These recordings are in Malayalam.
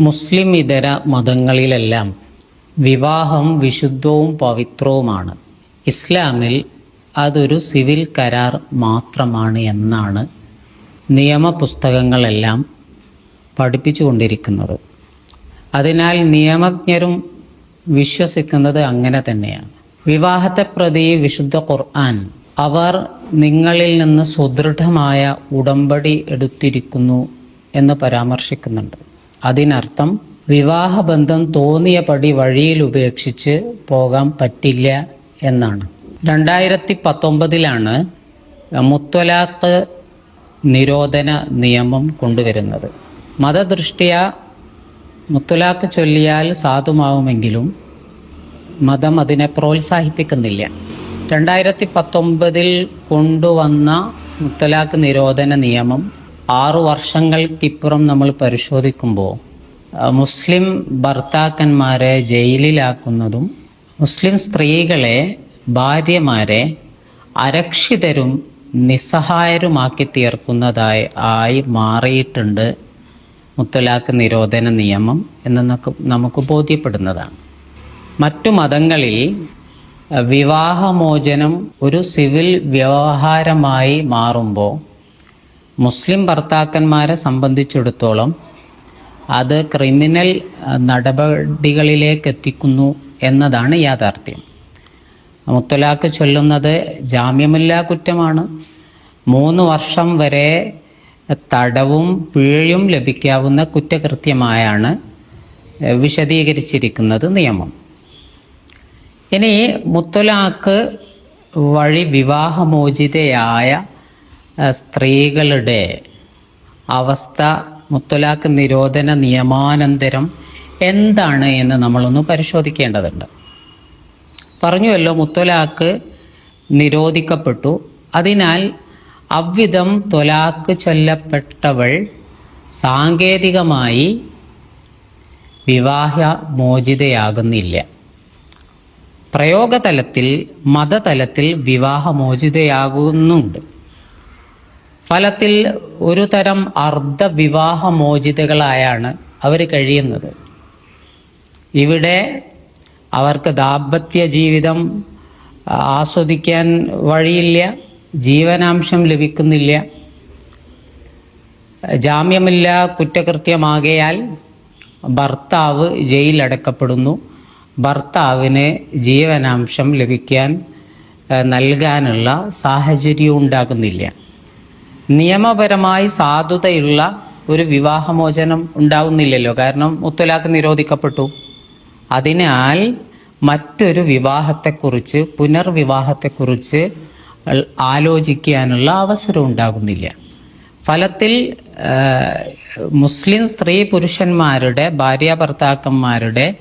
മുസ്ലിം ഇതര മതങ്ങളിലെല്ലാം വിവാഹം വിശുദ്ധവും പവിത്രവുമാണ്. ഇസ്ലാമിൽ അതൊരു സിവിൽ കരാർ മാത്രമാണ് എന്നാണ് നിയമപുസ്തകങ്ങളെല്ലാം പഠിപ്പിച്ചുകൊണ്ടിരിക്കുന്നത്. അതിനാൽ നിയമജ്ഞരും വിശ്വസിക്കുന്നത് അങ്ങനെ തന്നെയാണ്. വിവാഹത്തെ പ്രതി വിശുദ്ധ ഖുർആൻ അവർ നിങ്ങളിൽ നിന്ന് സുദൃഢമായ ഉടമ്പടി എടുത്തിരിക്കുന്നു എന്ന് പരാമർശിക്കുന്നുണ്ട്. അതിനർത്ഥം വിവാഹബന്ധം തോന്നിയപടി വഴിയിൽ ഉപേക്ഷിച്ച് പോകാൻ പറ്റില്ല എന്നാണ്. രണ്ടായിരത്തി പത്തൊമ്പതിലാണ് മുത്തലാഖ് നിരോധന നിയമം കൊണ്ടുവരുന്നത്. മതദൃഷ്ടിയ മുത്തലാഖ് ചൊല്ലിയാൽ സാധുമാവുമെങ്കിലും മതം അതിനെ പ്രോത്സാഹിപ്പിക്കുന്നില്ല. രണ്ടായിരത്തി പത്തൊമ്പതിൽ കൊണ്ടുവന്ന മുത്തലാഖ് നിരോധന നിയമം ആറു വർഷങ്ങൾക്കിപ്പുറം നമ്മൾ പരിശോധിക്കുമ്പോൾ മുസ്ലിം ഭർത്താക്കന്മാരെ ജയിലിലാക്കുന്നതും മുസ്ലിം സ്ത്രീകളെ ഭാര്യമാരെ അരക്ഷിതരും നിസ്സഹായരുമാക്കി തീർക്കുന്നതായി ആയി മാറിയിട്ടുണ്ട് മുത്തലാഖ് നിരോധന നിയമം എന്ന് നമുക്ക് ബോധ്യപ്പെടുന്നതാണ്. മറ്റു മതങ്ങളിൽ വിവാഹമോചനം ഒരു സിവിൽ വ്യവഹാരമായി മാറുമ്പോൾ മുസ്ലിം ഭർത്താക്കന്മാരെ സംബന്ധിച്ചിടത്തോളം അത് ക്രിമിനൽ നടപടികളിലേക്ക് എത്തിക്കുന്നു എന്നതാണ് യാഥാർത്ഥ്യം. മുത്തലാഖ് ചൊല്ലുന്നത് ജാമ്യമില്ലാ കുറ്റമാണ്. മൂന്ന് വർഷം വരെ തടവും പിഴയും ലഭിക്കാവുന്ന കുറ്റകൃത്യമായാണ് വിശദീകരിച്ചിരിക്കുന്നത് നിയമം. ഇനി മുത്തലാഖ് വഴി വിവാഹമോചിതയായ സ്ത്രീകളുടെ അവസ്ഥ മുത്തലാഖ് നിരോധന നിയമാനന്തരം എന്താണ് എന്ന് നമ്മളൊന്ന് പരിശോധിക്കേണ്ടതുണ്ട്. പറഞ്ഞുവല്ലോ മുത്തലാഖ് നിരോധിക്കപ്പെട്ടു. അതിനാൽ അവിധം തൊലാക്ക് ചൊല്ലപ്പെട്ടവൾ സാങ്കേതികമായി വിവാഹ മോചിതയാകുന്നില്ല. പ്രയോഗതലത്തിൽ മതതലത്തിൽ വിവാഹമോചിതയാകുന്നുണ്ട് ഫലത്തിൽ ഒരു തരം അർദ്ധവിവാഹമോചിതകളായാണ് അവർ കഴിയുന്നത്. ഇവിടെ അവർക്ക് ദാമ്പത്യ ജീവിതം ആസ്വദിക്കാൻ വഴിയില്ല ജീവനാംശം ലഭിക്കുന്നില്ല. ജാമ്യമില്ല കുറ്റകൃത്യമാകയാൽ ഭർത്താവ് ജയിലടക്കപ്പെടുന്നു. ഭർത്താവിന് ജീവനാംശം ലഭിക്കാൻ നൽകാനുള്ള സാഹചര്യം ഉണ്ടാകുന്നില്ല നിയമപരമായി സാധുതയുള്ള ഒരു വിവാഹമോചനം ഉണ്ടാവുന്നില്ലല്ലോ. കാരണം മുത്തലാഖ് നിരോധിക്കപ്പെട്ടു. അതിനാൽ മറ്റൊരു വിവാഹത്തെക്കുറിച്ച് പുനർവിവാഹത്തെക്കുറിച്ച് ആലോചിക്കാനുള്ള അവസരം ഉണ്ടാകുന്നില്ല. ഫലത്തിൽ മുസ്ലിം സ്ത്രീ പുരുഷന്മാരുടെ ഭാര്യ ഭർത്താക്കന്മാരുടെ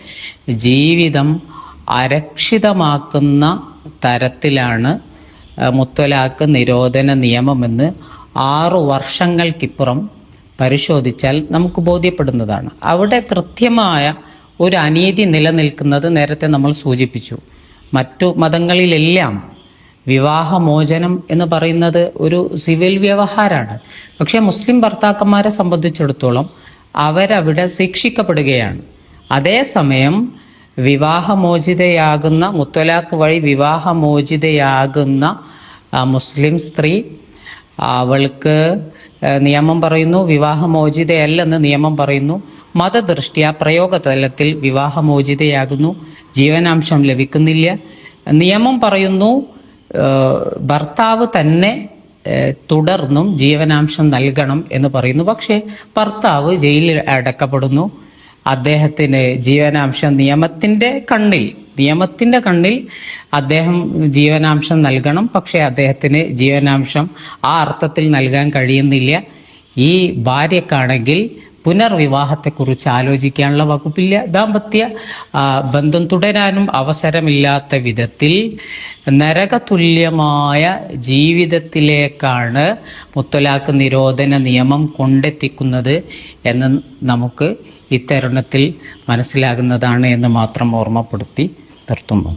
ജീവിതം അരക്ഷിതമാക്കുന്ന തരത്തിലാണ് മുത്തലാക്ക് നിരോധന നിയമമെന്ന് ആറു വർഷങ്ങൾക്കിപ്പുറം പരിശോധിച്ചാൽ നമുക്ക് ബോധ്യപ്പെടുന്നതാണ്. അവിടെ കൃത്യമായ ഒരു അനീതി നിലനിൽക്കുന്നത് നേരത്തെ നമ്മൾ സൂചിപ്പിച്ചു. മറ്റു മതങ്ങളിലെല്ലാം വിവാഹമോചനം എന്ന് പറയുന്നത് ഒരു സിവിൽ വ്യവഹാരമാണ് പക്ഷെ മുസ്ലിം ഭർത്താക്കന്മാരെ സംബന്ധിച്ചിടത്തോളം അവരവിടെ ശിക്ഷിക്കപ്പെടുകയാണ്. അതേസമയം വിവാഹമോചിതയാകുന്ന മുത്തലാഖ് വഴി വിവാഹമോചിതയാകുന്ന മുസ്ലിം സ്ത്രീ അവൾക്ക് നിയമം പറയുന്നു വിവാഹമോചിതയല്ലെന്ന് നിയമം പറയുന്നു. മതദൃഷ്ട്യ പ്രയോഗതലത്തിൽ വിവാഹമോചിതയാകുന്നു. ജീവനാംശം ലഭിക്കുന്നില്ല. നിയമം പറയുന്നു ഭർത്താവ് തന്നെ തുടർന്നും ജീവനാംശം നൽകണം എന്ന് പറയുന്നു. പക്ഷേ ഭർത്താവ് ജയിലിൽ അടക്കപ്പെടുന്നു. അദ്ദേഹത്തിന് ജീവനാംശം നിയമത്തിന്റെ കണ്ണിൽ നിയമത്തിന്റെ കണ്ണിൽ അദ്ദേഹം ജീവനാംശം നൽകണം പക്ഷെ അദ്ദേഹത്തിന് ജീവനാംശം ആ അർത്ഥത്തിൽ നൽകാൻ കഴിയുന്നില്ല. ഈ ഭാര്യക്കാണെങ്കിൽ പുനർവിവാഹത്തെക്കുറിച്ച് ആലോചിക്കാനുള്ള വകുപ്പില്ല. ദാമ്പത്യ ബന്ധം തുടരാനും അവസരമില്ലാത്ത വിധത്തിൽ നരകതുല്യമായ ജീവിതത്തിലേക്കാണ് മുത്തലാഖ് നിരോധന നിയമം കൊണ്ടെത്തിക്കുന്നത് എന്ന് നമുക്ക് ഇത്തരുണത്തിൽ മനസ്സിലാകുന്നതാണ് എന്ന് മാത്രം ഓർമ്മപ്പെടുത്തി നിർത്തുന്നു